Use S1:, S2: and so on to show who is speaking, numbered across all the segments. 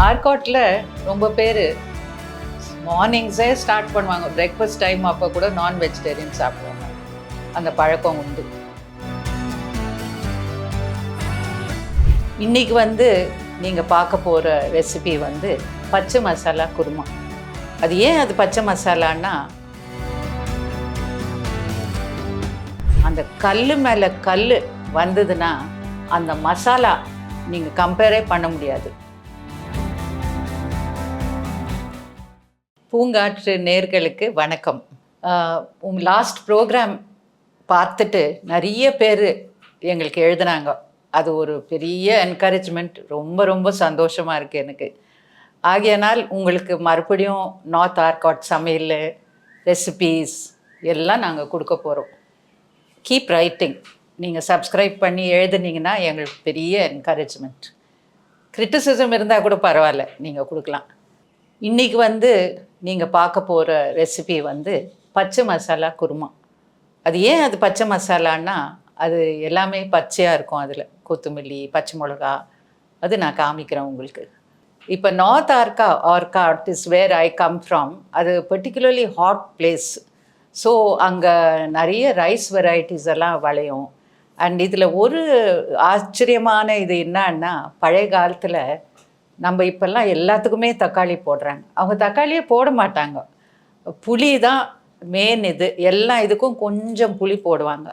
S1: ஆர்காட்டில் ரொம்ப பேர் மார்னிங்ஸே ஸ்டார்ட் பண்ணுவாங்க. பிரேக்ஃபாஸ்ட் டைம் அப்போ கூட நான் வெஜிடேரியன் சாப்பிடுவாங்க. அந்த பழக்கம் உண்டு. இன்னைக்கு வந்து நீங்கள் பார்க்க போகிற ரெசிபி வந்து பச்சை மசாலா குருமா. அது ஏன் அது பச்சை மசாலான்னா அந்த கல் மேலே கல் வந்ததுன்னா அந்த மசாலா நீங்கள் கம்பேரே பண்ண முடியாது. பூங்காற்று நேர்களுக்கு வணக்கம். உங்க லாஸ்ட் ப்ரோக்ராம் பார்த்துட்டு நிறைய பேர் எங்களுக்கு எழுதுனாங்க. அது ஒரு பெரிய என்கரேஜ்மெண்ட் ரொம்ப ரொம்ப சந்தோஷமாக இருக்குது எனக்கு. ஆகையனால் உங்களுக்கு மறுபடியும் நார்த் ஆர்காட் சமையல் ரெசிபீஸ் எல்லாம் நாங்கள் கொடுக்க போகிறோம் கீப் ரைட்டிங் நீங்கள் சப்ஸ்கிரைப் பண்ணி எழுதுனீங்கன்னா எங்களுக்கு பெரிய என்கரேஜ்மெண்ட் கிரிட்டிசிசம் இருந்தால் கூட பரவாயில்ல. நீங்கள் கொடுக்கலாம். இன்றைக்கி வந்து நீங்கள் பார்க்க போகிற ரெசிபி வந்து பச்சை மசாலா குருமா. அது ஏன் அது பச்சை மசாலான்னா அது எல்லாமே பச்சையாக இருக்கும் அதில். கொத்தமல்லி பச்சை மிளகா அது நான் காமிக்கிறேன் உங்களுக்கு. இப்போ north Arcot Arcot is where I come from அது பர்டிகுலர்லி ஹாட் பிளேஸ் ஸோ அங்கே நிறைய ரைஸ் வெரைட்டிஸ் எல்லாம் விளையும். அண்ட் இதில் ஒரு ஆச்சரியமான இது என்னன்னா பழைய காலத்தில் நம்ம இப்போல்லாம் எல்லாத்துக்குமே தக்காளி போடுறாங்க. அவங்க தக்காளியே போட மாட்டாங்க. புளி தான் மெயின் இது. எல்லா இதுக்கும் கொஞ்சம் புளி போடுவாங்க.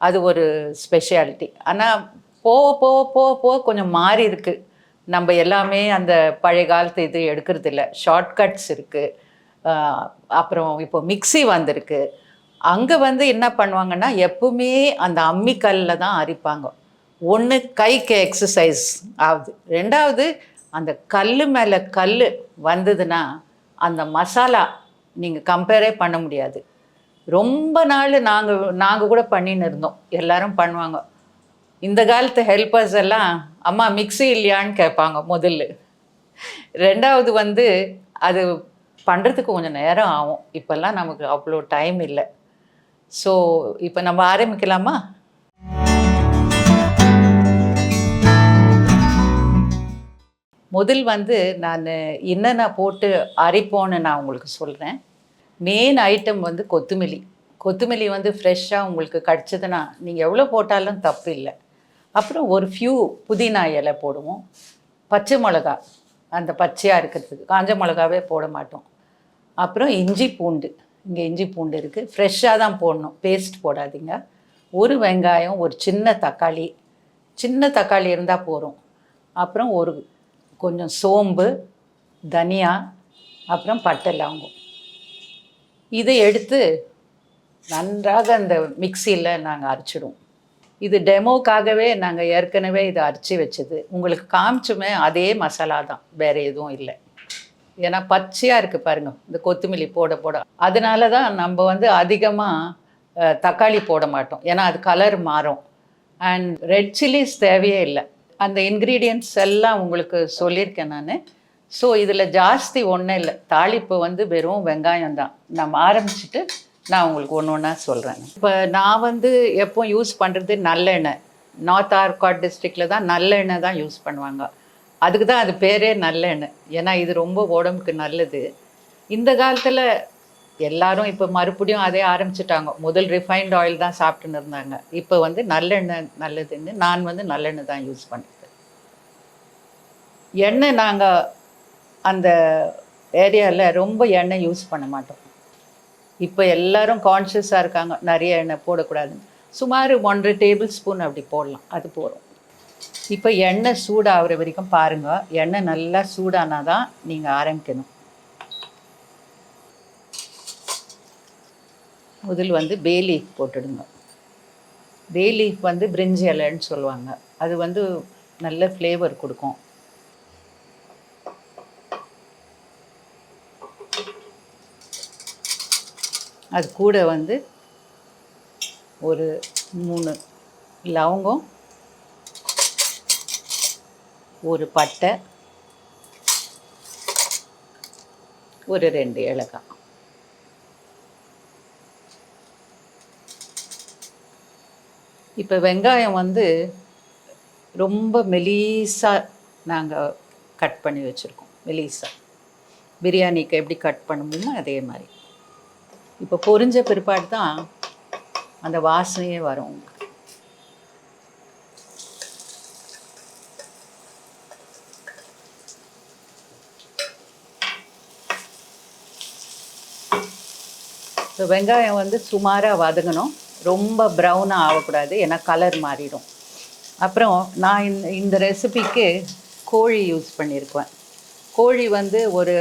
S1: அது ஒரு ஸ்பெஷாலிட்டி ஆனால் போக போக போக போக கொஞ்சம் மாறி இருக்கு. நம்ம எல்லாமே அந்த பழைய காலத்து இது எடுக்கிறது இல்லை. ஷார்ட்கட்ஸ் இருக்குது அப்புறம் இப்போ மிக்ஸி வந்திருக்கு. அங்கே வந்து என்ன பண்ணுவாங்கன்னா எப்பவுமே அந்த அம்மிக்கல்லில் தான் அரிப்பாங்க. ஒன்று கைக்கு எக்ஸசைஸ் ஆகுது. ரெண்டாவது அந்த கல் மேலே கல் வந்ததுன்னா அந்த மசாலா நீங்கள் கம்பேரே பண்ண முடியாது. ரொம்ப நாள் நாங்கள் நாங்கள் கூட பண்ணின்னு இருந்தோம். எல்லாரும் பண்ணுவாங்க. இந்த காலத்து ஹெல்ப்பர்ஸ் எல்லாம் அம்மா மிக்ஸி இல்லையான்னு கேட்பாங்க முதல்ல. ரெண்டாவது வந்து அது பண்ணுறதுக்கு கொஞ்சம் நேரம் ஆகும். இப்போல்லாம் நமக்கு அவ்வளோ டைம் இல்லை. ஸோ இப்போ நம்ம ஆரம்பிக்கலாமா? முதல் வந்து நான் என்னென்ன போட்டு அரைப்போன்னு நான் உங்களுக்கு சொல்கிறேன் மெயின் ஐட்டம் வந்து கொத்தமல்லி. கொத்தமல்லி வந்து ஃப்ரெஷ்ஷாக உங்களுக்கு கிடச்சதுன்னா நீங்கள் எவ்வளோ போட்டாலும் தப்பு இல்லை. அப்புறம் ஒரு ஃபியூ புதினா இலை போடுவோம். பச்சை மிளகா அந்த பச்சையாக இருக்கிறதுக்கு காஞ்ச மிளகாவே போட மாட்டோம். அப்புறம் இஞ்சி பூண்டு. இங்கே இஞ்சி பூண்டு இருக்குது ஃப்ரெஷ்ஷாக தான் போடணும். பேஸ்ட் போடாதீங்க. ஒரு வெங்காயம் ஒரு சின்ன தக்காளி. சின்ன தக்காளி இருந்தால் போகிறோம் அப்புறம் ஒரு கொஞ்சம் சோம்பு தனியா அப்புறம் பட்டை லவங்கம். இதை எடுத்து நன்றாக அந்த மிக்சியில் நாங்கள் அரைச்சிடுவோம். இது டெமோக்காகவே நாங்கள் ஏற்கனவே இதை அரைச்சி வச்சது. உங்களுக்கு காமிச்சுமே அதே மசாலா தான் வேறு எதுவும் இல்லை. ஏன்னா பச்சையாக இருக்குது பாருங்கள் இந்த கொத்தமல்லி போட போட. அதனால தான் நம்ம வந்து அதிகமாக தக்காளி போட மாட்டோம். ஏன்னா அது கலர் மாறும். அண்ட் ரெட் சில்லிஸ் தேவையே இல்லை. அந்த இன்க்ரீடியன்ட்ஸ் எல்லாம் உங்களுக்கு சொல்லியிருக்கேன் நான். ஸோ இதில் ஜாஸ்தி ஒன்றும் இல்லை. தாளிப்பு வந்து வெறும் வெங்காயம் தான். நம்ம ஆரம்பிச்சுட்டு நான் உங்களுக்கு ஒன்று ஒன்றா சொல்கிறேன் இப்போ நான் வந்து எப்போ யூஸ் பண்ணுறது நல்லெண்ணெய் நார்த் ஆர்காட் டிஸ்ட்ரிக்டில் தான் நல்லெண்ணெய் தான் யூஸ் பண்ணுவாங்க. அதுக்கு தான் அது பேரே நல்லெண்ணெய் ஏன்னா இது ரொம்ப உடம்புக்கு நல்லது. இந்த காலத்தில் எல்லாரும் இப்போ மறுபடியும் அதே ஆரம்பிச்சிட்டாங்க. முதல் ரிஃபைன்ட் ஆயில் தான் சாப்பிட்டுன்னு இருந்தாங்க. இப்போ வந்து நல்லெண்ணெய் நல்லதுன்னு நான் வந்து நல்லெண்ணெய் தான் யூஸ் பண்ணுறது எண்ணெய் நாங்கள் அந்த ஏரியாவில் ரொம்ப எண்ணெய் யூஸ் பண்ண மாட்டோம். இப்போ எல்லாரும் கான்ஷியஸாக இருக்காங்க. நிறைய எண்ணெய் போடக்கூடாதுன்னு. சுமார் ஒன்றரை டேபிள் ஸ்பூன் அப்படி போடலாம். அது போகிறோம் இப்போ எண்ணெய் சூடாகிற வரைக்கும் பாருங்கள் எண்ணெய் நல்லா சூடானா தான் நீங்கள் ஆரம்பிக்கணும். முதல் வந்து பே லீஃப் போட்டுடுங்க. பே லீஃப் வந்து பிரிஞ்சி இலைன்னு சொல்லுவாங்க. அது வந்து நல்ல ஃப்ளேவர் கொடுக்கும். அது கூட வந்து ஒரு மூணு லவங்கம் ஒரு பட்டை ஒரு ரெண்டு ஏலக்காய். இப்போ வெங்காயம் வந்து ரொம்ப மெலீஸாக நாங்கள் கட் பண்ணி வச்சுருக்கோம் மெலீஸாக பிரியாணிக்கு எப்படி கட் பண்ணணுமோ அதே மாதிரி. இப்போ பொரிஞ்ச பிற்பாடு தான் அந்த வாசனையே வரும் உங்களுக்கு. ஸோ வெங்காயம் வந்து சுமாராக வதங்கணும். ரொம்ப ப்ரௌனாக ஆகக்கூடாது ஏன்னா கலர் மாறிடும். அப்புறம் நான் இந்த இந்த ரெசிபிக்கு கோழி யூஸ் பண்ணியிருக்குவேன் கோழி வந்து ஒரு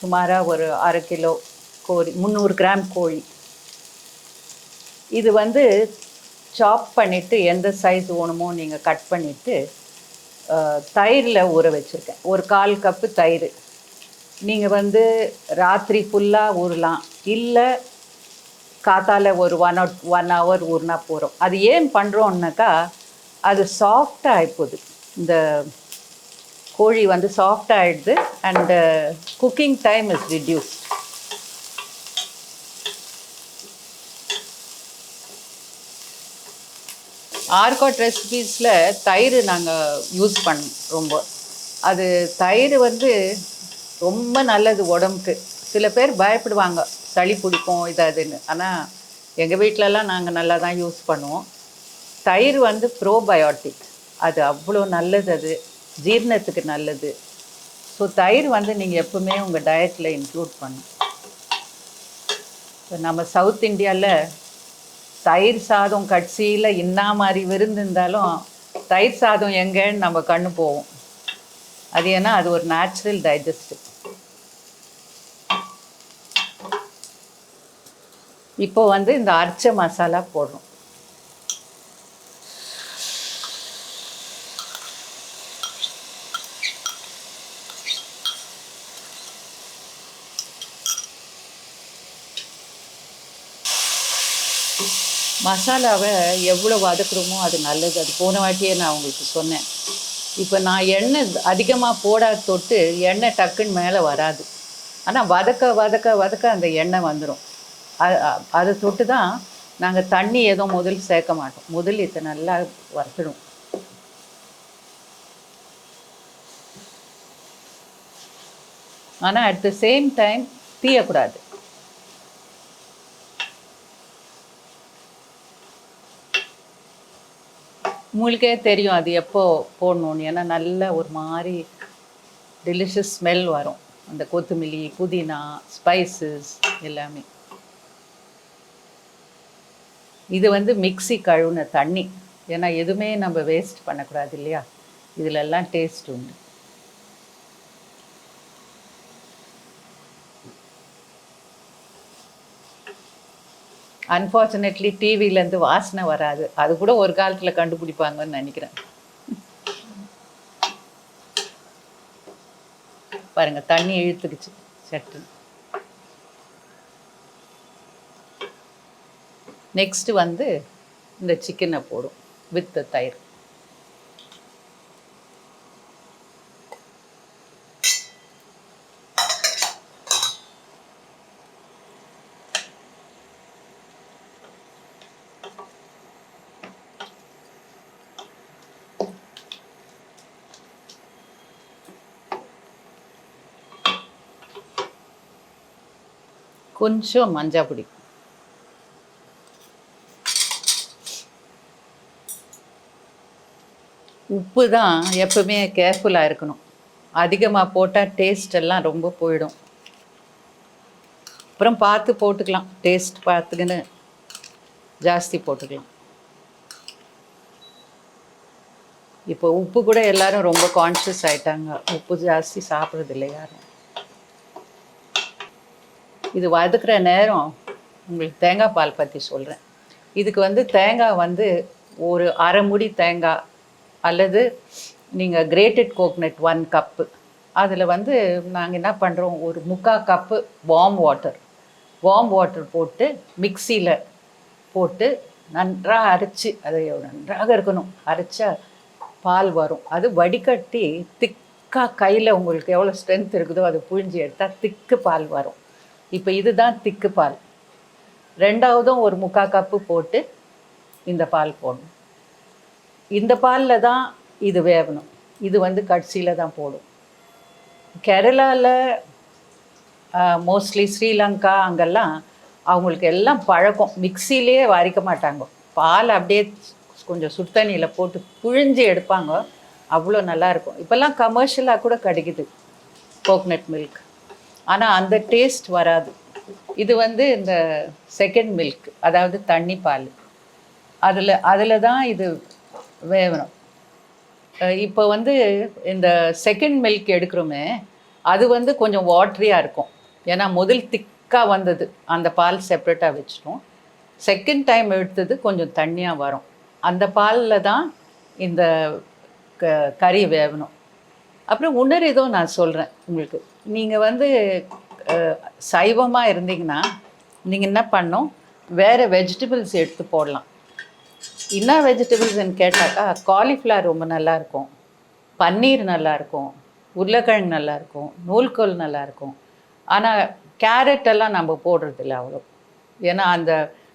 S1: சுமாராக ஒரு அரை கிலோ கோழி முந்நூறு கிராம் கோழி. இது வந்து சாப் பண்ணிவிட்டு எந்த சைஸ் வேணுமோ நீங்கள் கட் பண்ணிவிட்டு தயிரில் ஊற வச்சுருக்கேன். ஒரு கால் கப்பு தயிர். நீங்கள் வந்து ராத்திரி ஃபுல்லாக ஊறலாம். இல்லை காத்தால் ஒரு ஒன் அவுட் ஒன் ஹவர் ஊர்னா போகிறோம் அது ஏன் பண்ணுறோம்னாக்கா அது சாஃப்டாக ஆகிப்போகுது இந்த கோழி வந்து சாஃப்டாக ஆகிடுது and cooking time is reduce Arcot ரெசிபீஸில் தயிர் நாங்கள் யூஸ் பண்ணோம் ரொம்ப. அது தயிர் வந்து ரொம்ப நல்லது உடம்புக்கு. சில பேர் பயப்படுவாங்க. சளி பிடிக்கும் இது அதுன்னு. ஆனால் எங்கள் வீட்டிலலாம் நாங்கள் நல்லா தான் யூஸ் பண்ணுவோம். தயிர் வந்து ப்ரோபயோட்டிக். அது அவ்வளோ நல்லது அது. ஜீரணத்துக்கு நல்லது. ஸோ தயிர் வந்து நீங்கள் எப்பவுமே உங்கள் டயட்டில் இன்க்ளூட் பண்ணும் இப்போ நம்ம சவுத் இந்தியாவில் தயிர் சாதம் கட்சியில் இன்னா மாதிரி விருந்து இருந்தாலும் தயிர் சாதம் எங்கேன்னு நம்ம கண்ணு போவோம் அது ஏன்னா அது ஒரு நேச்சுரல் டைஜஸ்டிவ் இப்போ வந்து இந்த அரைச்ச மசாலா போடுறோம். மசாலாவை எவ்வளோ வதக்குறோமோ அது நல்லது. அது போன வாட்டியே நான் உங்களுக்கு சொன்னேன். இப்போ நான் எண்ணெய் அதிகமாக போடாத தொட்டு எண்ணெய் டக்குன்னு மேலே வராது. ஆனால் வதக்க வதக்க வதக்க அந்த எண்ணெய் வந்துடும் அதை தொட்டு தான் நாங்கள் தண்ணி எதுவும் முதல் சேர்க்க மாட்டோம். முதல் இதை நல்லா வறுத்துடும் ஆனால் அட் த சேம் டைம் தீயக்கூடாது. உங்களுக்கே தெரியும் அது எப்போ போடணும்னு. ஏன்னா நல்ல ஒரு மாதிரி டெலிஷியஸ் ஸ்மெல் வரும். அந்த கொத்தமல்லி புதினா ஸ்பைசஸ் எல்லாமே. இது வந்து மிக்ஸி கழுவுன தண்ணி. ஏன்னா எதுவுமே நம்ம வேஸ்ட் பண்ணக்கூடாது இல்லையா? இதிலெல்லாம் டேஸ்ட் உண்டு. அன்ஃபார்ச்சுனேட்லி டிவிலேருந்து வாசனை வராது. அது கூட ஒரு காலத்தில் கண்டுபிடிப்பாங்கன்னு நினைக்கிறேன். பாருங்க தண்ணி இழுத்துக்குச்சு சட்டு நெக்ஸ்ட்டு வந்து இந்த சிக்கனை போடும் வித் தயிர். கொஞ்சம் மஞ்சள் பிடிக்கும் உப்பு தான் எப்பவுமே கேர்ஃபுல்லாக இருக்கணும். அதிகமாக போட்டால் டேஸ்ட் எல்லாம் ரொம்ப போயிடும். அப்புறம் பார்த்து போட்டுக்கலாம். டேஸ்ட் பார்த்துக்கின்னு ஜாஸ்தி போட்டுக்கலாம். இப்போ உப்பு கூட எல்லாரும் ரொம்ப கான்ஷியஸ் ஆயிட்டாங்க. உப்பு ஜாஸ்தி சாப்பிட்றதில்ல யாரும். இது வதக்குற நேரம் உங்களுக்கு தேங்காய் பால் பற்றி சொல்கிறேன் இதுக்கு வந்து தேங்காய் வந்து ஒரு அரை முடி தேங்காய் அல்லது நீங்கள் கிரேட்டட் கோக்னட் ஒன் கப்பு அதில் வந்து நாங்கள் என்ன பண்ணுறோம் ஒரு முக்கால் cup warm water warm water போட்டு மிக்சியில் போட்டு நன்றாக அரைச்சி அதை நன்றாக இருக்கணும். அரைச்சா பால் வரும். அது வடிகட்டி திக்காக கையில் உங்களுக்கு எவ்வளோ ஸ்ட்ரென்த் இருக்குதோ அதை புழிஞ்சு எடுத்தால் திக்கு பால் வரும். இப்போ இதுதான் திக்கு பால். ரெண்டாவதும் ஒரு முக்கால் கப்பு போட்டு இந்த பால் போடணும். இந்த பாலில் தான் இது வேகணும் இது வந்து கடைசியில் தான் போடும். கேரளாவில் மோஸ்ட்லி ஸ்ரீலங்கா அங்கெல்லாம் அவங்களுக்கு எல்லாம் பழக்கம். மிக்சிலேயே வரிக்க மாட்டாங்க. பால் அப்படியே கொஞ்சம் சுடுதண்ணியில் போட்டு புழிஞ்சு எடுப்பாங்க. அவ்வளோ நல்லாயிருக்கும் இப்போல்லாம் கமர்ஷியலாக கூட கிடைக்குது. கோக்னட் மில்க் ஆனால் அந்த டேஸ்ட் வராது. இது வந்து இந்த செகண்ட் மில்க் அதாவது தண்ணி பால். அதில் அதில் தான் இது வேகணும். இப்போ வந்து இந்த செகண்ட் மில்க் எடுக்கிறோமே அது வந்து கொஞ்சம் வாட்ரியாக இருக்கும். ஏன்னா முதல் திக்காக வந்தது. அந்த பால் செப்ரேட்டாக வச்சிடும் செகண்ட் டைம் எடுத்தது கொஞ்சம் தண்ணியாக வரும். அந்த பாலில் தான் இந்த க கறி வேகணும். அப்புறம் இன்னொரு ஏதோ நான் சொல்கிறேன் உங்களுக்கு. நீங்கள் வந்து சைவமாக இருந்தீங்கன்னா நீங்கள் என்ன பண்ணணும்? வேறு வெஜிடபிள்ஸ் எடுத்து போடலாம். என்ன வெஜிடபிள்ஸ்ன்னு கேட்டாக்கா காலிஃப்ளவர் ரொம்ப நல்லாயிருக்கும். பன்னீர் நல்லாயிருக்கும். உருளைக்கிழங்கு நல்லாயிருக்கும். நூல்கோல் நல்லாயிருக்கும். ஆனால் கேரட் எல்லாம் நம்ம போடுறதில்ல அவ்வளோ. ஏன்னா அந்த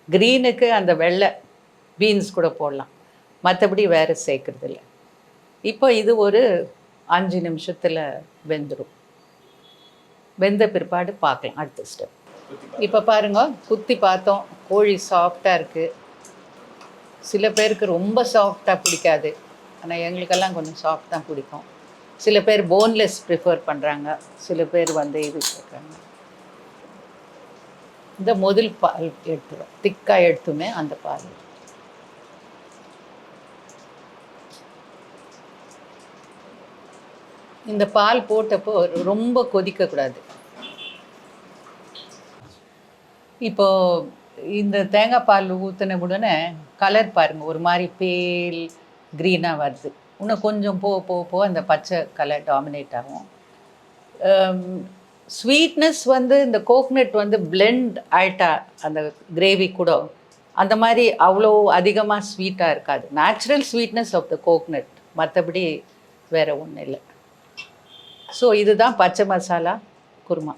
S1: க்ரீனுக்கு அந்த வெள்ளை பீன்ஸ் கூட போடலாம். மற்றபடி வேறு சேர்க்குறதில்ல. இப்போ இது ஒரு அஞ்சு நிமிஷத்தில் வெந்துடும் வெந்த பிற்பாடு பார்க்கலாம் அடுத்த ஸ்டெப் இப்போ பாருங்க குத்தி பார்த்தோம். கோழி சாஃப்டாக இருக்குது சில பேருக்கு ரொம்ப சாஃப்டாக பிடிக்காது. ஆனால் எங்களுக்கெல்லாம் கொஞ்சம் சாஃப்ட் தான் பிடிக்கும். சில பேர் போன்லெஸ் ப்ரிஃபர் பண்ணுறாங்க சில பேர் வந்து இது கேட்குறாங்க. இந்த முதல் பால் எடுத்துரும் திக்காக எடுத்துமே அந்த பால். இந்த பால் போட்டப்போ ரொம்ப கொதிக்கக்கூடாது. இப்போது இந்த தேங்காய் பால் ஊற்றின உடனே கலர் பாருங்கள் ஒரு மாதிரி பேல் க்ரீனாக வருது. இன்னும் கொஞ்சம் போக போக போக அந்த பச்சை கலர் டாமினேட் ஆகும். ஸ்வீட்னஸ் வந்து இந்த கோக்னட் வந்து பிளெண்ட் ஆயிட்டா அந்த கிரேவி கூட அந்த மாதிரி அவ்வளோ அதிகமாக ஸ்வீட்டாக இருக்காது. Natural sweetness of the coconut மற்றபடி வேறு ஒன்றும் இல்லை. ஸோ இதுதான் பச்சை மசாலா குருமா.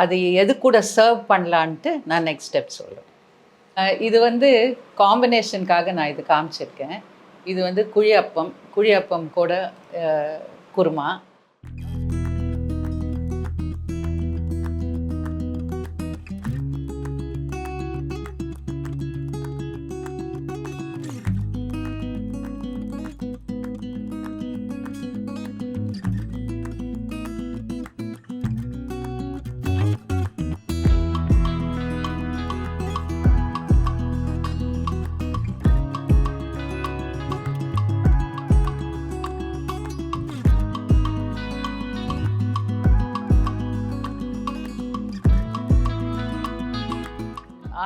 S1: அது எது கூட சர்வ் பண்ணலான்ட்டு நான் நெக்ஸ்ட் ஸ்டெப் சொல்கிறேன் இது வந்து காம்பினேஷனுக்காக நான் இது காமிச்சிருக்கேன். இது வந்து குழியப்பம் குழியப்பம் கூட குருமா.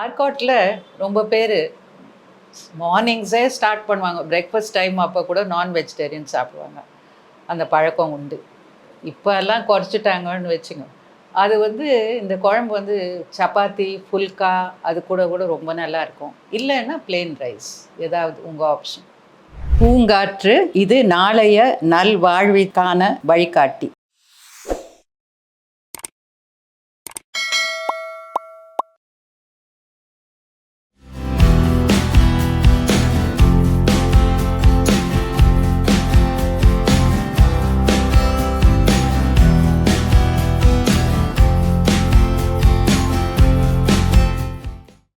S1: ஆர்காட்டில் ரொம்ப பேர் மார்னிங்ஸே ஸ்டார்ட் பண்ணுவாங்க. பிரேக்ஃபாஸ்ட் டைம் அப்போ கூட நான் வெஜிடேரியன் சாப்பிடுவாங்க. அந்த பழக்கம் உண்டு. இப்போ எல்லாம் குறைச்சிட்டாங்கன்னு வச்சுங்க. அது வந்து இந்த குழம்பு வந்து சப்பாத்தி ஃபுல்கா அது கூட கூட ரொம்ப நல்லா இருக்கும். இல்லைன்னா பிளெயின் ரைஸ் ஏதாவது உங்கள் ஆப்ஷன் பூங்காற்று இது நாளைய நல்வாழ்விக்கான வழிகாட்டி.